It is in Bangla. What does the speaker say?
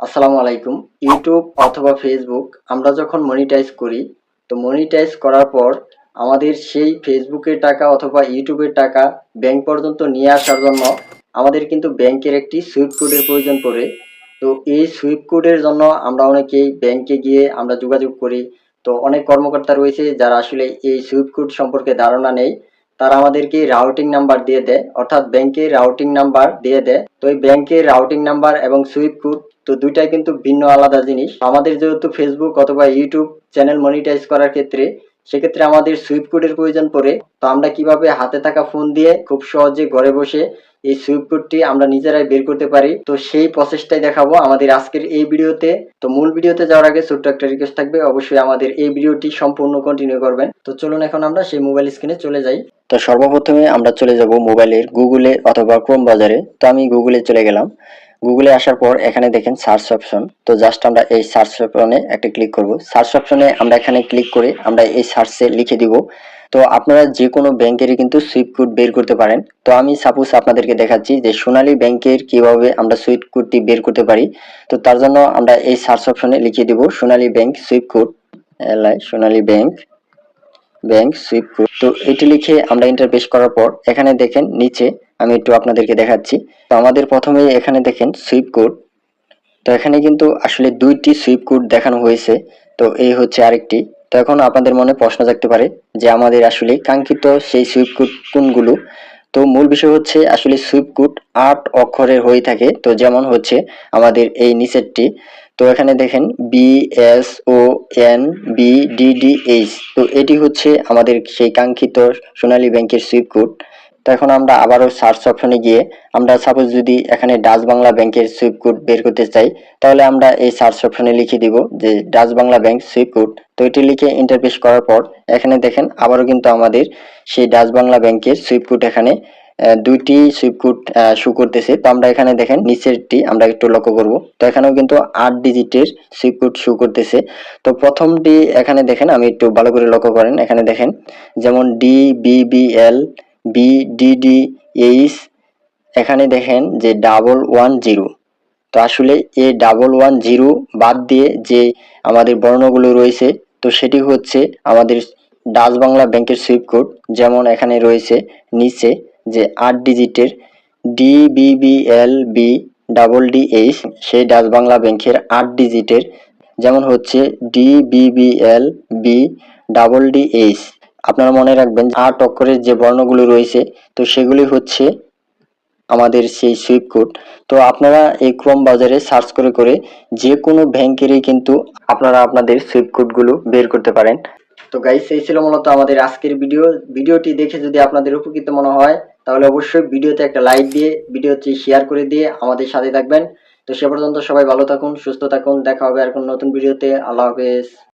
আসসালামু আলাইকুম। ইউটিউব অথবা ফেসবুক আমরা যখন মনিটাইজ করি, তো মনিটাইজ করার পর আমাদের সেই ফেসবুকের টাকা অথবা ইউটিউবের টাকা ব্যাংক পর্যন্ত নিয়ে আসার জন্য আমাদের কিন্তু ব্যাংকের একটি সুইফট কোডের প্রয়োজন পড়ে। তো এই সুইফট কোডের জন্য আমরা অনেকেই ব্যাংকে গিয়ে আমরা যোগাযোগ করি। তো অনেক কর্মকর্তা রয়েছে যারা আসলে এই সুইফট কোড সম্পর্কে ধারণা নেই। তারা আমাদেরকে রাউটিং নাম্বার দিয়ে দেয়, অর্থাৎ ব্যাংকের রাউটিং নাম্বার দিয়ে দেয়। তো এই ব্যাংকের রাউটিং নাম্বার এবং সুইফট কোড তো দুইটাই কিন্তু ভিন্ন আলাদা জিনিস। আমাদের যেহেতু ফেসবুক অথবা ইউটিউব চ্যানেল মনিটাইজ করার ক্ষেত্রে, সেক্ষেত্রে আমাদের সুইফট কোডের প্রয়োজন পড়ে। তো আমরা কীভাবে হাতে থাকা ফোন দিয়ে খুব সহজে ঘরে বসে এই সুইফট কোডটি আমরা নিজেরাই বের করতে পারি? তো সেই প্রসেসটাই দেখাবো আমাদের আজকের এই ভিডিওতে। তো মূল ভিডিওতে যাওয়ার আগে ছোট্ট একটা রিকোয়েস্ট থাকবে, অবশ্যই আমাদের এই ভিডিওটি সম্পূর্ণ কন্টিনিউ করবেন। তো চলুন এখন আমরা সেই মোবাইল স্ক্রিনে চলে যাই। তো সর্বপ্রথমে আমরা চলে যাব মোবাইলের গুগলে অথবা ক্রোম বাজারে। তো আমি গুগলে চলে গেলাম। গুগলে আসার পর এখানে দেখেন সার্চ অপশন তো জাস্ট আমরা এই সার্চ অপশনে একটা ক্লিক করব। সার্চ অপশনে আমরা এখানে ক্লিক করে আমরা এই সার্চে লিখে দিব। তো আপনারা যে কোনো ব্যাংকেরই কিন্তু সুইফট কোড বের করতে পারেন। তো আমি সাপোজ আপনাদেরকে দেখাচ্ছি যে সোনালী ব্যাংকের কীভাবে আমরা সুইফট কোডটি বের করতে পারি। তো তার জন্য আমরা এই সার্চ অপশনে লিখে দিব Sonali bank swift code L I Sonali bank. Bank code তো এটি লিখে আমরা ইন্টারপেস করার পর এখানে দেখেন নিচে আমি একটু আপনাদেরকে দেখাচ্ছি। তো আমাদের প্রথমে এখানে দেখেন সুইপ কোড তো এখানে কিন্তু আসলে দুইটি সুইপ কোড দেখানো হয়েছে। তো এই হচ্ছে আরেকটি। তো এখন আপনাদের মনে প্রশ্ন থাকতে পারে যে আমাদের আসলে কাঙ্ক্ষিত সেই সুইপ কোড কোনগুলো? তো মূল বিষয় হচ্ছে আসলে সুইপকুট আট অক্ষরের হয়ে থাকে। তো যেমন হচ্ছে আমাদের এই নিচেরটি। তো এখানে দেখেন B S O N B D D H তো এটি হচ্ছে আমাদের সেই কাঙ্ক্ষিত সোনালী ব্যাংকের সুইপ কোড তো এখন আমরা আবারও সার্চ অপশনে গিয়ে আমরা সাপোজ যদি এখানে ডাচ বাংলা ব্যাংকের সুইপ কোড বের করতে চাই, তাহলে আমরা এই সার্চ অপশনে লিখে দিব যে Dutch Bangla bank swift code তো এটি লিখে ইন্টারপ্রেস করার পর এখানে দেখেন আবারও কিন্তু আমাদের সেই ডাচ বাংলা ব্যাংকের সুইপ কোড এখানে দুইটি সুইপ কোড শু করতেছে। তো আমরা এখানে দেখেন নিচেরটি আমরা একটু লক্ষ্য করব। তো এখানেও কিন্তু আট ডিজিটের সুইপ কোড শু করতেছে। তো প্রথমটি এখানে দেখেন, আমি একটু ভালো করে লক্ষ্য করেন। এখানে দেখেন যেমন D B B L B D D H এখানে দেখেন যে ডাবল ওয়ান জিরো তো আসলে এই ডাবল ওয়ান জিরো বাদ দিয়ে যে আমাদের বর্ণগুলো রয়েছে, তো সেটি হচ্ছে আমাদের ডাচ বাংলা ব্যাংকের সুইপ কোড যেমন এখানে রয়েছে নিচে যে আট ডিজিটের D B double D H সেই ডাচ বাংলা ব্যাংকের আট ডিজিটের যেমন হচ্ছে D B double D H আপনারা মনে রাখবেন আট অক্ষরের যে বর্ণগুলো রয়েছে, তো সেগুলি হচ্ছে আমাদের সেই সুইপ কোড তো আপনারা এই ক্রোম বাজারে সার্চ করে করে যে কোনো ব্যাংকেরই কিন্তু আপনারা আপনাদের সুইপ কোডগুলো বের করতে পারেন। তো গাইস এই ছিল মূলত আমাদের আজকের ভিডিও ভিডিওটি দেখে যদি আপনাদের উপকৃত মনে হয়, তাহলে অবশ্যই ভিডিওতে একটা লাইক দিয়ে, ভিডিওটি শেয়ার করে দিয়ে আমাদের সাথে থাকবেন। তো সে পর্যন্ত সবাই ভালো থাকুন, সুস্থ থাকুন, দেখা হবে আর কোন নতুন ভিডিওতে আল্লাহ হাফেজ।